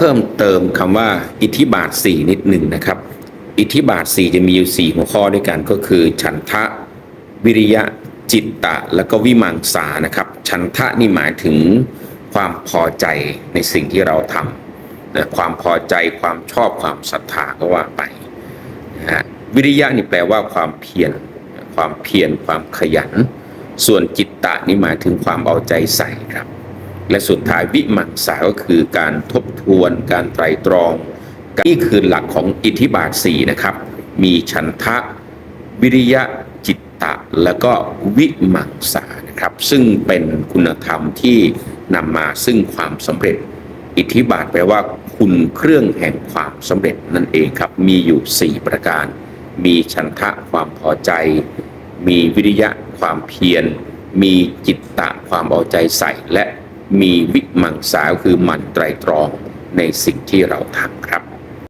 เพิ่มเติมคำว่าอิทธิบาท 4 นิดหนึ่งนะครับ อิทธิบาท 4 จะมีอยู่ 4 หัวข้อด้วยกันก็คือ ฉันทะ วิริยะจิตตะ แล้วก็วิมังสานะครับ ฉันทะนี่หมายถึงความพอใจในสิ่งที่เราทำนะความพอใจความชอบความศรัทธาก็ว่าไปนะฮะวิริยะนี่แปลว่าความเพียรความเพียรความขยัน ส่วนจิตตะนี่หมายถึงความเอาใจใส่ครับ และสุดท้ายวิมังสาก็คือการทบ ทวนการไตรตรองนี่คือหลักของอิทธิบาทสี่นะครับ มีฉันทะ วิริยะจิตตะ แล้วก็วิมังสานะครับ ซึ่งเป็นคุณธรรมที่นำมาซึ่งความสำเร็จ อิทธิบาทแปลว่า คุณเครื่องแห่งความสำเร็จนั่นเองครับ มีอยู่ 4 ประการ มีฉันทะความพอใจ มีวิริยะความเพียร มีจิตตะความเอาใจใส่และมีวิมังสาคือหมันไตรตรอง ในสิ่งที่เราทำครับ